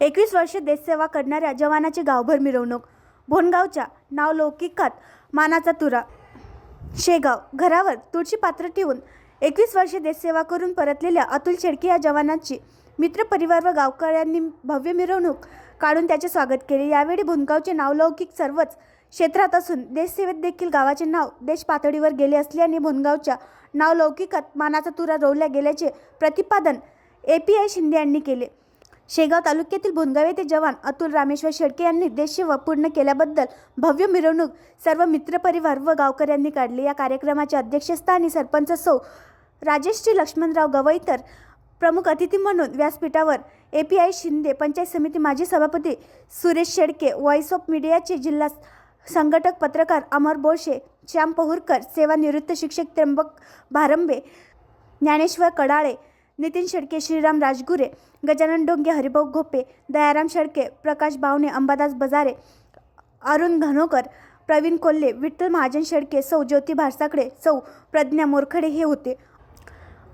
एकवीस वर्षे देशसेवा करणाऱ्या जवानाची गावभर मिरवणूक. भोनगावच्या नावलौकिकात मानाचा तुरा. शेगाव घरावर तुळशी पात्र ठेवून एकवीस वर्षे देशसेवा करून परतलेल्या अतुल शेडके या जवानाची मित्रपरिवार व गावकऱ्यांनी भव्य मिरवणूक काढून त्याचे स्वागत केले. यावेळी भुनगावचे नावलौकिक सर्वच क्षेत्रात असून देशसेवेत देखील गावाचे नाव देश पातळीवर गेले असल्याने भुनगावच्या नावलौकिकात मानाचा तुरा रोवल्या गेल्याचे प्रतिपादन ए पी आय शिंदे यांनी केले. शेगाव तालुक्यातील भोनगाव येथे जवान अतुल रामेश्वर शेडके यांनी देशसेवा पूर्ण केल्याबद्दल भव्य मिरवणूक सर्व मित्रपरिवार व गावकऱ्यांनी काढली. या कार्यक्रमाच्या अध्यक्षस्थानी सरपंच सौ राजेशजी लक्ष्मणराव गवईतर प्रमुख अतिथी म्हणून व्यासपीठावर A P I Shinde panchayat समिती माजी सभापती सुरेश शेडके व्हॉइस ऑफ मीडियाचे जिल्हा संघटक पत्रकार अमर बोळशे श्याम पहुरकर सेवानिवृत्त शिक्षक त्र्यंबक भारंबे ज्ञानेश्वर कडाळे नितीन शेडके श्रीराम राजगुरे गजानन डोंगे हरिभाऊ घोपे दयाराम शेडके प्रकाश बावणे अंबादास बजारे अरुण घनोकर प्रवीण कोल्हे विठ्ठल महाजन शेडके सौ ज्योती भारसाकडे सौ प्रज्ञा मोरखडे हे होते.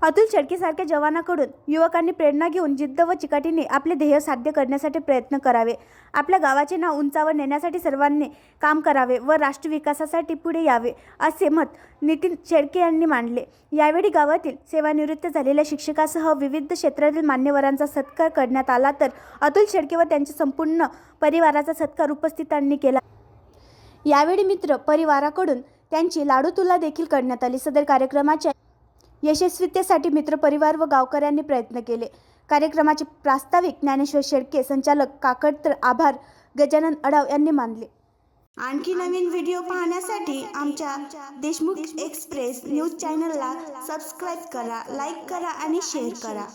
अतुल शेडकेसारख्या जवानाकडून युवकांनी प्रेरणा घेऊन जिद्द व चिकाटीने आपले ध्येय साध्य करण्यासाठी प्रयत्न करावे. आपल्या गावाचे नाव उंचावर नेण्यासाठी सर्वांनी काम करावे व राष्ट्र विकासासाठी पुढे यावे असे मत नितीन शेळके यांनी मांडले. यावेळी गावातील सेवानिवृत्त झालेल्या शिक्षकासह विविध क्षेत्रातील मान्यवरांचा सत्कार करण्यात आला तर अतुल शेळके व त्यांच्या संपूर्ण परिवाराचा सत्कार उपस्थितांनी केला. यावेळी मित्र परिवाराकडून त्यांची लाडू तुला देखील करण्यात आली. सदर कार्यक्रमाच्या यशस्वीतेसाठी मित्रपरिवार व गावकऱ्यांनी प्रयत्न केले. कार्यक्रमाचे प्रास्ताविक ज्ञानेश्वर शेडके संचालक काकड तर आभार गजानन अडाव यांनी मानले. आणखी नवीन व्हिडिओ पाहण्यासाठी आमच्या देशमुख एक्सप्रेस न्यूज चॅनलला सबस्क्राईब करा लाईक करा आणि शेअर करा.